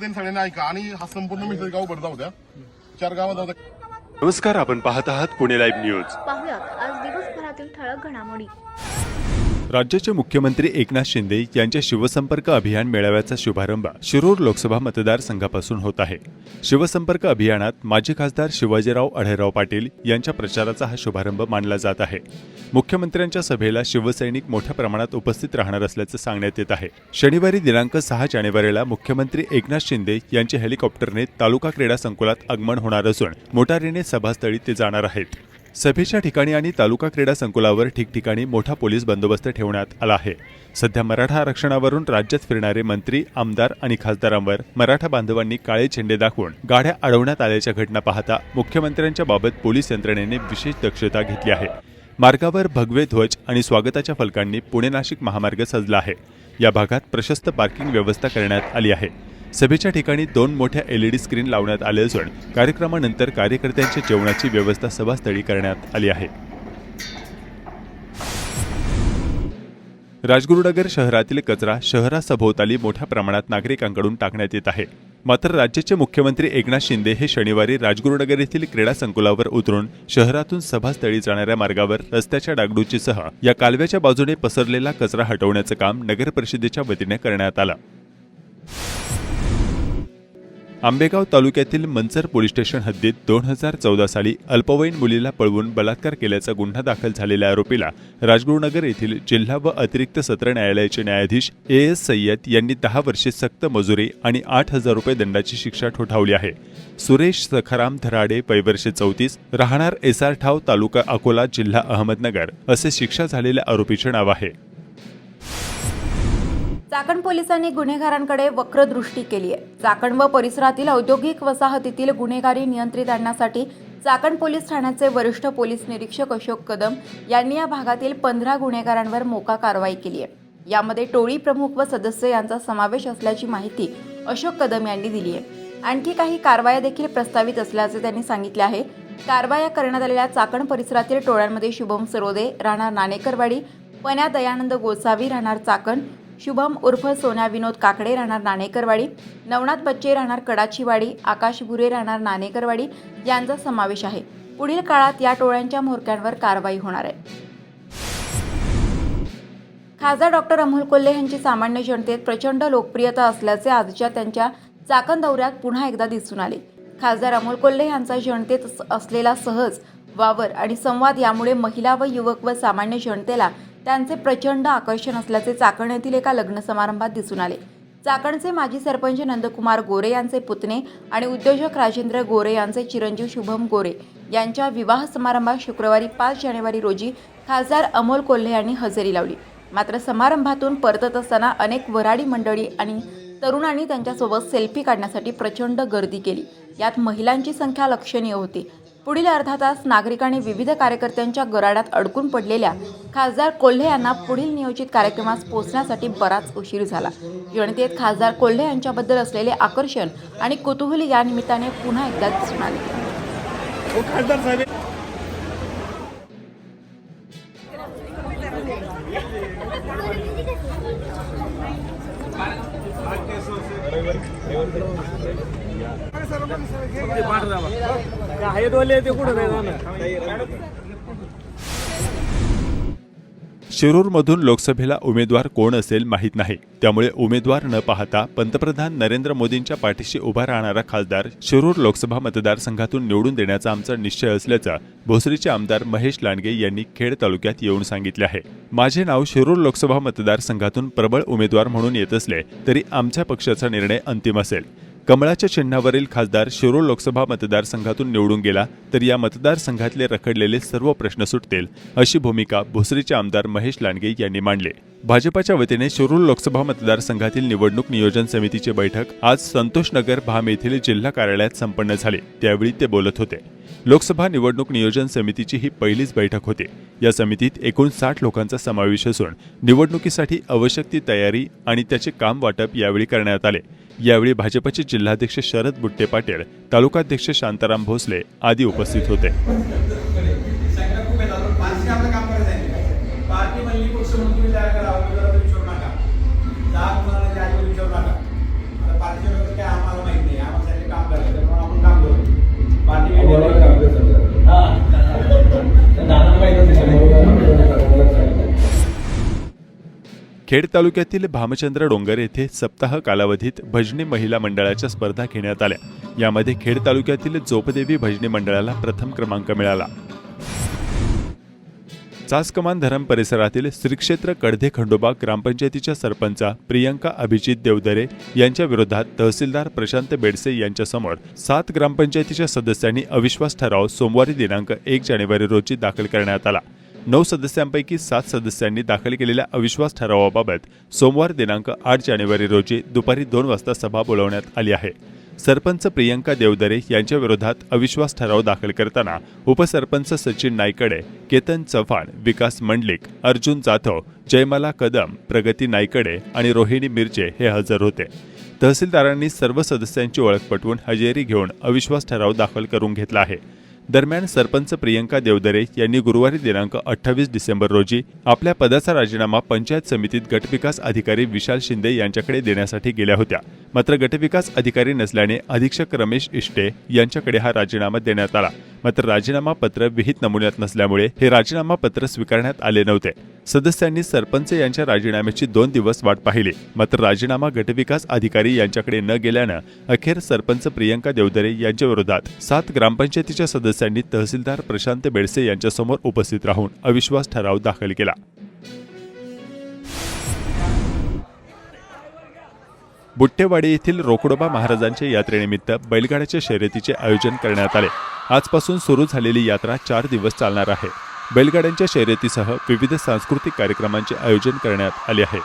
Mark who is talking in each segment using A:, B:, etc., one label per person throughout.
A: त्यांनी सगळ्यांनी ऐका आणि हा संपूर्ण मिसळ गाव भर जाऊ द्या चार गावात नमस्कार आपण पाहत आहात पुणे लाईव्ह न्यूज
B: पाहुयात आज दिवसभरातील ठळक घडामोडी राज्याचे मुख्यमंत्री एकनाथ शिंदे यांच्या शिवसंपर्क अभियान मेळाव्याचा शुभारंभ शिरूर लोकसभा मतदारसंघापासून होत आहे शिवसंपर्क अभियानात माजी खासदार शिवाजीराव अढेराव पाटील यांच्या प्रचाराचा हा शुभारंभ मानला जात आहे मुख्यमंत्र्यांच्या सभेला शिवसैनिक मोठ्या प्रमाणात उपस्थित राहणार असल्याचं सांगण्यात येत आहे शनिवारी दिनांक सहा जानेवारीला मुख्यमंत्री एकनाथ शिंदे यांच्या हेलिकॉप्टरने तालुका क्रीडा संकुलात आगमन होणार असून मोटारीने सभास्थळी ते जाणार आहेत सभेच्या ठिकाणी आणि तालुका क्रीडा संकुलावर ठिकठिकाणी मोठा पोलीस बंदोबस्त ठेवण्यात आला आहे सध्या मराठा आरक्षणावरून राज्यात फिरणारे मंत्री आमदार आणि खासदारांवर मराठा बांधवांनी काळे झेंडे दाखवून गाड्या अडवण्यात आल्याच्या घटना पाहता मुख्यमंत्र्यांच्या बाबत पोलीस यंत्रणेने विशेष दक्षता घेतली आहे मार्गावर भगवे ध्वज आणि स्वागताच्या फलकांनी पुणे नाशिक महामार्ग सजला आहे या भागात प्रशस्त पार्किंग व्यवस्था करण्यात आली आहे सभेच्या ठिकाणी दोन मोठ्या एलईडी स्क्रीन लावण्यात आले असून कार्यक्रमानंतर कार्यकर्त्यांच्या जेवणाची व्यवस्था सभास्थळी करण्यात आली आहे राजगुरुनगर शहरातील कचरा शहरासभोवताली मोठ्या प्रमाणात नागरिकांकडून टाकण्यात येत आहे मात्र राज्याचे मुख्यमंत्री एकनाथ शिंदे हे शनिवारी राजगुरुनगर येथील क्रीडा संकुलावर उतरून शहरातून सभास्थळी जाणाऱ्या मार्गावर रस्त्याच्या डागडूचीसह या कालव्याच्या बाजूने पसरलेला कचरा हटवण्याचं काम नगर परिषदेच्या वतीने करण्यात आलं आंबेगाव तालुक्यातील मंचर पोलीस स्टेशन हद्दीत दोन हजार चौदा साली अल्पवयीन मुलीला पळवून बलात्कार केल्याचा गुन्हा दाखल झालेल्या आरोपीला राजगुरुनगर येथील जिल्हा व अतिरिक्त सत्र न्यायालयाचे न्यायाधीश ए एस सय्यद यांनी दहा वर्षे सक्त मजुरी आणि आठ हजार रुपये दंडाची शिक्षा ठोठावली आहे सुरेश सखाराम धराडे पैवर्षे चौतीस राहणार ठाव तालुका अकोला जिल्हा अहमदनगर असे शिक्षा झालेल्या आरोपीचे नाव आहे
C: चाकण पोलिसांनी गुन्हेगारांकडे वक्र दृष्टी केली आहे चाकण व परिसरातील औद्योगिक वसाहतीतील गुन्हेगारी नियंत्रित आणण्यासाठी चाकण पोलीस ठाण्याचे वरिष्ठ पोलीस निरीक्षक अशोक कदम यांनी या भागातील पंधरा गुन्हेगारांवर मोका कारवाई केली आहे यामध्ये टोळी प्रमुख व सदस्य यांचा समावेश असल्याची माहिती अशोक कदम यांनी दिली आहे आणखी काही कारवाया देखील प्रस्तावित असल्याचे त्यांनी सांगितले आहे कारवाया करण्यात आलेल्या चाकण परिसरातील टोळ्यांमध्ये शुभम सरोदे राहणार नाणेकरवाडी पण्या दयानंद गोसावी राहणार चाकण शुभम उर्फ सोना विनोद काकडे राहणार नाणेकरवाडी नवनाथ बच्चे राहणार कडाचीवाडी आकाश भुरे राहणार नाणेकरवाडी यांचा समावेश आहे पुढील काळात या टोळ्यांच्या म्होरक्यांवर कारवाई होणार आहे खासदार डॉक्टर अमोल कोल्हे यांची सामान्य जनतेत प्रचंड लोकप्रियता असल्याचे आजच्या त्यांच्या चाकण दौऱ्यात पुन्हा एकदा दिसून आले खासदार अमोल कोल्हे यांचा जनतेत असलेला सहज वावर आणि संवाद यामुळे महिला व युवक व सामान्य जनतेला त्यांचे प्रचंड आकर्षण असल्याचे चाकण येथील एका लग्न समारंभात दिसून आले चाकणचे माजी सरपंच नंदकुमार गोरे यांचे पुतणे आणि उद्योजक राजेंद्र गोरे यांचे चिरंजीव शुभम गोरे यांच्या विवाह समारंभात शुक्रवारी पाच जानेवारी रोजी खासदार अमोल कोल्हे यांनी हजेरी लावली मात्र समारंभातून परतत असताना अनेक वराडी मंडळी आणि तरुणांनी त्यांच्यासोबत सेल्फी काढण्यासाठी प्रचंड गर्दी केली यात महिलांची संख्या लक्षणीय होती पुढील अर्धा तास नागरिकांनी विविध कार्यकर्त्यांच्या गराड्यात अडकून पडलेल्या खासदार कोल्हे यांना पुढील नियोजित कार्यक्रमास पोचण्यासाठी बराच उशीर झाला जनतेत खासदार कोल्हे यांच्याबद्दल असलेले आकर्षण आणि कुतूहल या निमित्ताने पुन्हा एकदा दिसून आले
B: शिरूरमधून लोकसभेला उमेदवार कोण असेल माहीत नाही त्यामुळे उमेदवार न पाहता पंतप्रधान नरेंद्र मोदींच्या पाठीशी उभा राहणारा खासदार शिरूर लोकसभा मतदारसंघातून निवडून देण्याचा आमचा निश्चय असल्याचं भोसरीचे आमदार महेश लांडगे यांनी खेड तालुक्यात येऊन सांगितले आहे माझे नाव शिरूर लोकसभा मतदारसंघातून प्रबळ उमेदवार म्हणून येत असले तरी आमच्या पक्षाचा निर्णय अंतिम असेल कमळाच्या चिन्हावरील खासदार शिरोळ लोकसभा मतदारसंघातून निवडून गेला तर या मतदारसंघातले रखडलेले सर्व प्रश्न सुटतील अशी भूमिका भोसरीचे आमदार महेश लांडगे यांनी मांडले भाजपाच्या वतीने शिरूर लोकसभा मतदारसंघातील निवडणूक नियोजन समितीची बैठक आज संतोषनगर भाम येथील जिल्हा कार्यालयात संपन्न झाली त्यावेळी ते बोलत होते लोकसभा निवडणूक नियोजन समितीची ही पहिलीच बैठक होती या समितीत एकूण साठ लोकांचा समावेश असून निवडणुकीसाठी आवश्यक ती तयारी आणि त्याचे काम वाटप यावेळी करण्यात आले यावेळी भाजपचे जिल्हाध्यक्ष शरद बुट्टे पाटील तालुकाध्यक्ष शांताराम भोसले आदी उपस्थित होते खेड तालुक्यातील भामचंद्र डोंगर येथे सप्ताह कालावधीत भजनी महिला मंडळाच्या स्पर्धा घेण्यात आल्या यामध्ये खेड तालुक्यातील जोपदेवी भजनी मंडळाला प्रथम क्रमांक मिळाला चासकमान धरम परिसरातील श्रीक्षेत्र कडधे खंडोबा ग्रामपंचायतीच्या सरपंचा प्रियंका अभिजित देवदरे यांच्या विरोधात तहसीलदार प्रशांत बेडसे यांच्यासमोर सात ग्रामपंचायतीच्या सदस्यांनी अविश्वास ठराव सोमवारी दिनांक एक जानेवारी रोजी दाखल करण्यात आला नऊ सदस्यांपैकी सात सदस्यांनी दाखल केलेल्या अविश्वास ठरावाबाबत सोमवार दिनांक आठ जानेवारी रोजी दुपारी दोन वाजता सभा बोलावण्यात आली आहे सरपंच प्रियंका देवदरे यांच्या विरोधात अविश्वास ठराव दाखल करताना उपसरपंच सचिन नायकडे केतन चव्हाण विकास मंडलिक अर्जुन जाधव जयमाला कदम प्रगती नायकडे आणि रोहिणी मिरचे हे हजर होते तहसीलदारांनी सर्व सदस्यांची ओळख पटवून हजेरी घेऊन अविश्वास ठराव दाखल करून घेतला आहे दरम्यान सरपंच प्रियंका देवदरे यांनी गुरुवारी दिनांक अठ्ठावीस डिसेंबर रोजी आपल्या पदाचा राजीनामा पंचायत समितीत गटविकास अधिकारी विशाल शिंदे यांच्याकडे देण्यासाठी गेल्या होत्या मात्र गटविकास अधिकारी नसल्याने अधीक्षक रमेश इष्टे यांच्याकडे हा राजीनामा देण्यात आला मात्र राजीनामा पत्र विहित नमुन्यात नसल्यामुळे हे राजीनामा पत्र स्वीकारण्यात आले नव्हते सदस्यांनी सरपंच यांच्या राजीनाम्याची दोन दिवस वाट पाहिली मात्र राजीनामा गटविकास अधिकारी यांच्याकडे न गेल्यानं अखेर सरपंच प्रियंका देवदरे यांच्याविरोधात सात ग्रामपंचायतीच्या सदस्य सदस्यांनी तहसीलदार प्रशांत बेडसे यांच्यासमोर उपस्थित राहून अविश्वास ठराव दाखल केला बुट्टेवाडी येथील रोकडोबा महाराजांच्या यात्रेनिमित्त बैलगाड्याच्या शर्यतीचे आयोजन करण्यात आले आजपासून सुरू झालेली यात्रा चार दिवस चालणार आहे बैलगाड्यांच्या शर्यतीसह विविध सांस्कृतिक कार्यक्रमांचे आयोजन करण्यात आले आहे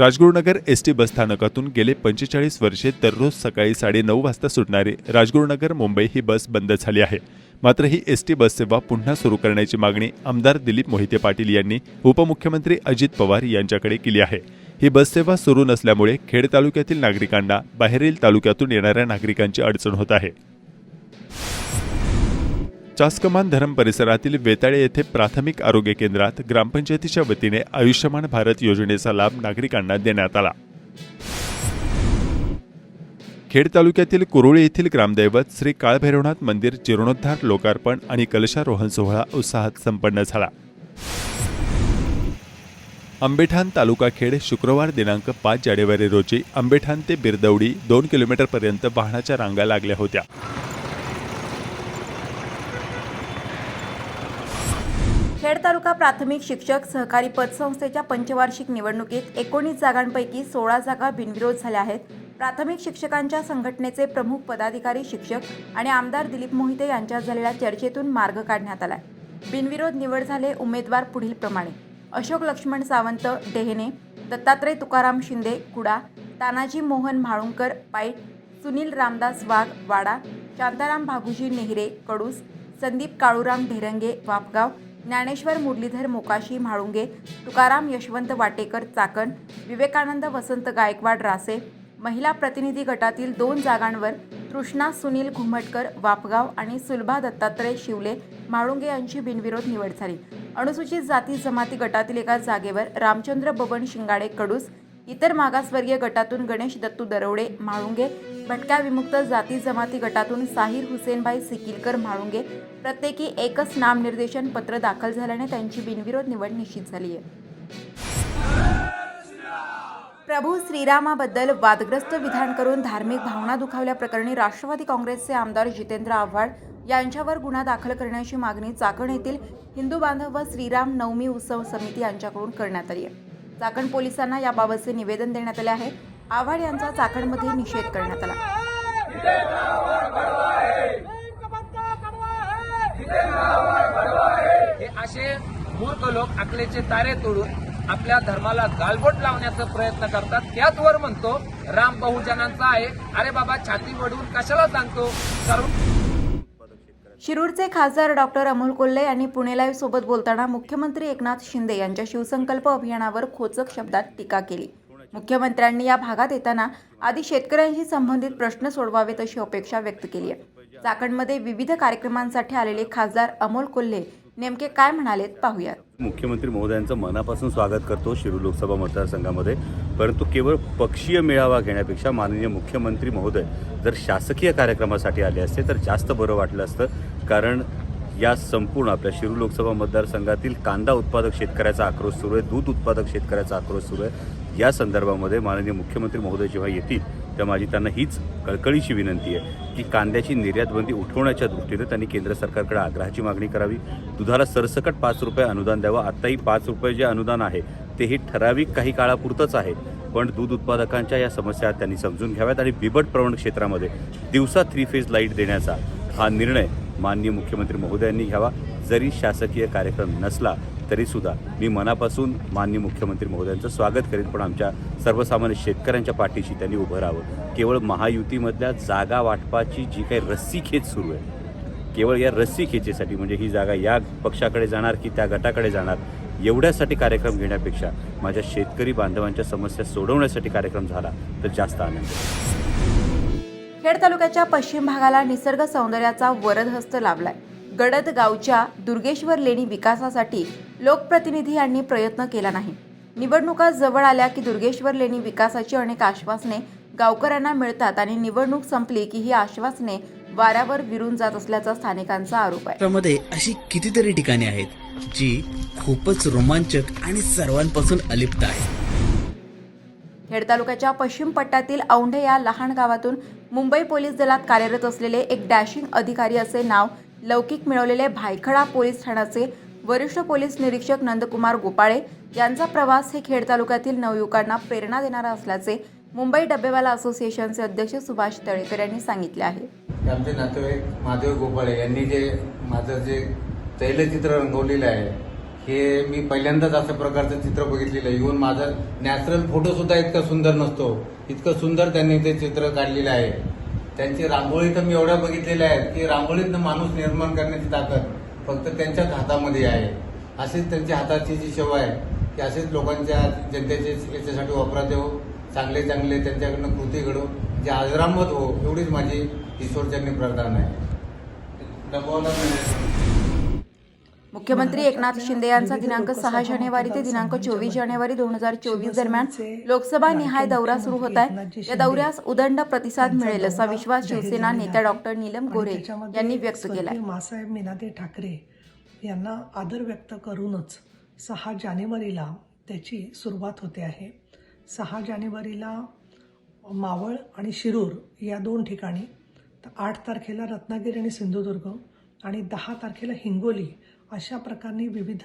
B: राजगुरुनगर एस टी स्थानकातून गेले पंचेचाळीस वर्षे दररोज सकाळी साडेनऊ वाजता सुटणारी राजगुरुनगर मुंबई ही बस बंद झाली आहे मात्र ही एस टी बससेवा पुन्हा सुरू करण्याची मागणी आमदार दिलीप मोहिते पाटील यांनी उपमुख्यमंत्री अजित पवार यांच्याकडे केली आहे ही बससेवा सुरू नसल्यामुळे खेड तालुक्यातील नागरिकांना बाहेरील तालुक्यातून येणाऱ्या नागरिकांची अडचण होत आहे चास्कमान धरम परिसरातील वेताळे येथे प्राथमिक आरोग्य केंद्रात ग्रामपंचायतीच्या वतीने आयुष्यमान भारत योजनेचा लाभ नागरिकांना देण्यात आला खेड तालुक्यातील कुरुळी येथील ग्रामदैवत श्री काळभैरवनाथ मंदिर जीर्णोद्धार लोकार्पण आणि कलशारोहण सोहळा उत्साहात संपन्न झाला अंबेठान तालुका खेड शुक्रवार दिनांक पाच जानेवारी रोजी अंबेठान ते बिरदवडी दोन किलोमीटरपर्यंत वाहनाच्या रांगा लागल्या होत्या
C: खेड तालुका प्राथमिक शिक्षक सहकारी पतसंस्थेच्या पंचवार्षिक निवडणुकीत एकोणीस जागांपैकी सोळा जागा बिनविरोध झाल्या आहेत प्राथमिक शिक्षकांच्या संघटनेचे प्रमुख पदाधिकारी शिक्षक आणि आमदार दिलीप मोहिते यांच्यात झालेल्या चर्चेतून मार्ग काढण्यात आला बिनविरोध निवड झाले उमेदवार पुढील प्रमाणे अशोक लक्ष्मण सावंत डेहने दत्तात्रय तुकाराम शिंदे कुडा तानाजी मोहन म्हाळुंकर पाईट सुनील रामदास वाघ वाडा शांताराम भागुजी नेहरे कडूस संदीप काळूराम ढेरंगे वापगाव ज्ञानेश्वर मुरलीधर मोकाशी म्हाळुंगे तुकाराम यशवंत वाटेकर चाकण विवेकानंद वसंत गायकवाड रासे महिला प्रतिनिधी गटातील दोन जागांवर तृष्णा सुनील घुमटकर वापगाव आणि सुलभा दत्तात्रय शिवले म्हाळुंगे यांची बिनविरोध निवड झाली अनुसूचित जाती जमाती गटातील एका जागेवर रामचंद्र बबन शिंगाडे कडूस इतर मागासवर्गीय गटातून गणेश दत्तू दरवडे म्हाळुंगे भटक्या विमुक्त जाती जमाती गटातून साहिर हुसेनभाई सिकिलकर म्हाळुंगे प्रत्येकी एकच नामनिर्देशन पत्र दाखल झाल्याने त्यांची बिनविरोध निवड निश्चित झाली आहे प्रभू श्रीरामाबद्दल वादग्रस्त विधान करून धार्मिक भावना दुखावल्याप्रकरणी राष्ट्रवादी काँग्रेसचे आमदार जितेंद्र आव्हाड यांच्यावर गुन्हा दाखल करण्याची मागणी चाकण येथील हिंदू बांधव व श्रीराम नवमी उत्सव समिती यांच्याकडून करण्यात आली आहे चाकण पोलिसांना याबाबतचे निवेदन देण्यात आले आहे आव्हाड यांचा चाकणमध्ये निषेध करण्यात आला हे असे मूर्ख लोक अकलेचे तारे तोडून आपल्या धर्माला गालबोट लावण्याचा प्रयत्न करतात त्यात वर म्हणतो राम बहुजनांचा आहे अरे बाबा छाती वडून कशाला सांगतो करून शिरूरचे खासदार डॉक्टर अमोल कोल्हे यांनी पुणे लाईव्ह सोबत बोलताना मुख्यमंत्री एकनाथ शिंदे यांच्या शिवसंकल्प अभियानावर खोचक शब्दात टीका केली मुख्यमंत्र्यांनी या भागात येताना आधी शेतकऱ्यांशी संबंधित प्रश्न सोडवावेत अशी अपेक्षा व्यक्त केली आहे चाकणमध्ये विविध कार्यक्रमांसाठी आलेले खासदार अमोल कोल्हे नेमके काय म्हणालेत पाहूयात
D: मुख्यमंत्री महोदयांचं मनापासून स्वागत करतो शिरूर लोकसभा मतदारसंघामध्ये परंतु केवळ पक्षीय मेळावा घेण्यापेक्षा माननीय मुख्यमंत्री महोदय जर शासकीय कार्यक्रमासाठी आले असते तर जास्त बरं वाटलं असतं कारण या संपूर्ण आपल्या शिरू लोकसभा मतदारसंघातील कांदा उत्पादक शेतकऱ्याचा आक्रोश सुरू आहे दूध उत्पादक शेतकऱ्याचा आक्रोश सुरू आहे या संदर्भामध्ये माननीय मुख्यमंत्री महोदय जेव्हा येतील तेव्हा माझी त्यांना हीच कळकळीची विनंती आहे की कांद्याची निर्यातबंदी उठवण्याच्या दृष्टीने त्यांनी केंद्र सरकारकडे आग्रहाची मागणी करावी दुधाला सरसकट पाच रुपये अनुदान द्यावं आत्ताही पाच रुपये जे अनुदान आहे तेही ठराविक काही काळापुरतंच आहे पण दूध उत्पादकांच्या या समस्या त्यांनी समजून घ्याव्यात आणि बिबट प्रवण क्षेत्रामध्ये दिवसा थ्री फेज लाईट देण्याचा हा निर्णय माननीय मुख्यमंत्री महोदयांनी घ्यावा जरी शासकीय कार्यक्रम नसला तरीसुद्धा मी मनापासून माननीय मुख्यमंत्री महोदयांचं स्वागत करेन पण आमच्या सर्वसामान्य शेतकऱ्यांच्या पाठीशी त्यांनी उभं राहावं केवळ महायुतीमधल्या जागा वाटपाची जी काही रस्सीखेच सुरू आहे केवळ या रस्सी खेचीसाठी म्हणजे ही जागा या पक्षाकडे जाणार की त्या गटाकडे जाणार एवढ्यासाठी कार्यक्रम घेण्यापेक्षा माझ्या शेतकरी बांधवांच्या समस्या सोडवण्यासाठी कार्यक्रम झाला तर जास्त आनंद
C: खेड तालुक्याच्या पश्चिम भागाला निसर्ग सौंदर्याचा वरदहस्त लाभलाय गडद गावच्या दुर्गेश्वर लेणी विकासासाठी लोकप्रतिनिधी यांनी प्रयत्न केला नाही निवडणुका जवळ आल्या की दुर्गेश्वर लेणी विकासाची अनेक आश्वासने गावकऱ्यांना मिळतात आणि निवडणूक संपली की ही आश्वासने वाऱ्यावर विरून जात असल्याचा स्थानिकांचा आरोप
E: आहे अशी कितीतरी ठिकाणे आहेत जी खूपच रोमांचक आणि सर्वांपासून अलिप्त आहे
C: खेड तालुक्याच्या पश्चिम पट्ट्यातील औंढे या लहान गावातून मुंबई पोलीस दलात कार्यरत असलेले एक डॅशिंग अधिकारी असे नाव लौकिक मिळवलेले भायखडा पोलीस ठाण्याचे वरिष्ठ पोलीस निरीक्षक नंदकुमार गोपाळे यांचा प्रवास हे खेड तालुक्यातील नवयुवकांना प्रेरणा देणारा असल्याचे मुंबई डब्बेवाला असोसिएशनचे अध्यक्ष सुभाष तळेकर यांनी सांगितले आहे
F: आमचे नातेवाईक महादेव गोपाळे यांनी जे माझं जे तैलचित्र रंगवलेलं आहे हे मी पहिल्यांदाच असं प्रकारचं चित्र बघितलेलं आहे इव्हन माझा नॅचरल फोटो सुद्धा इतका सुंदर नसतो इतकं सुंदर त्यांनी ते चित्र काढलेलं आहे त्यांची रांगोळी तर मी एवढ्या बघितलेल्या आहेत की रांगोळीतनं माणूस निर्माण करण्याची ताकद फक्त त्यांच्याच हातामध्ये आहे असेच त्यांच्या हाताची जी सेवा आहे की असेच लोकांच्या जनतेचे याच्यासाठी वापरात येऊ चांगले चांगले त्यांच्याकडनं कृती घडू जे आजरामत हो एवढीच माझी ईश्वरचरणी प्रार्थना आहे
C: मुख्यमंत्री एकनाथ शिंदे यांचा दिनांक सहा जानेवारी ते दिनांक चोवीस जानेवारी दोन हजार चोवीस दरम्यान लोकसभा निहाय दौरा सुरू होत आहे या दौऱ्यास उदंड प्रतिसाद मिळेल असा विश्वास शिवसेना नेत्या डॉक्टर नीलम गोरे यांनी व्यक्त केला
G: मासाहेब मीनाते ठाकरे यांना आदर व्यक्त करूनच सहा जानेवारीला त्याची सुरुवात होते आहे सहा जानेवारीला मावळ आणि शिरूर या दोन ठिकाणी तर आठ तारखेला रत्नागिरी आणि सिंधुदुर्ग आणि दहा तारखेला हिंगोली अशा प्रकारे विविध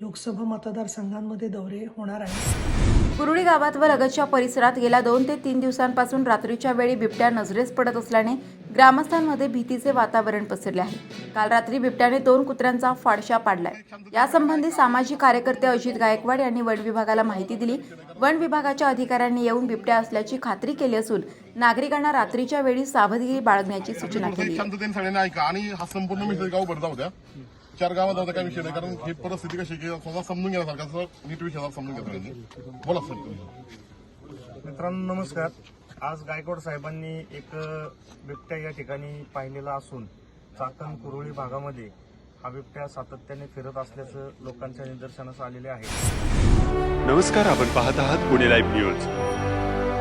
G: लोकसभा मतदारसंघांमध्ये दौरे होणार आहेत
C: कुरुळी गावात व लगतच्या परिसरात गेल्या दोन ते तीन दिवसांपासून रात्रीच्या वेळी बिबट्या नजरेस पडत असल्याने ग्रामस्थांमध्ये भीतीचे वातावरण पसरले आहे काल रात्री बिबट्याने दोन कुत्र्यांचा फाडशा पाडलाय यासंबंधी सामाजिक कार्यकर्ते अजित गायकवाड यांनी वन विभागाला माहिती दिली वन विभागाच्या अधिकाऱ्यांनी येऊन बिबट्या असल्याची खात्री केली असून नागरिकांना रात्रीच्या वेळी सावधगिरी बाळगण्याची सूचना केली
A: चार गावात जाता काय विषय नाही कारण ही परिस्थिती कशी की स्वतः समजून सरकार सर नीट विषय समजून घ्या बोला सर
H: मित्रांनो नमस्कार आज गायकवाड साहेबांनी एक बिबट्या या ठिकाणी पाहिलेला असून चाकण कुरुळी भागामध्ये हा बिबट्या सातत्याने फिरत असल्याचं लोकांच्या निदर्शनास आलेले आहे
B: नमस्कार आपण पाहत आहात पुणे लाईव्ह न्यूज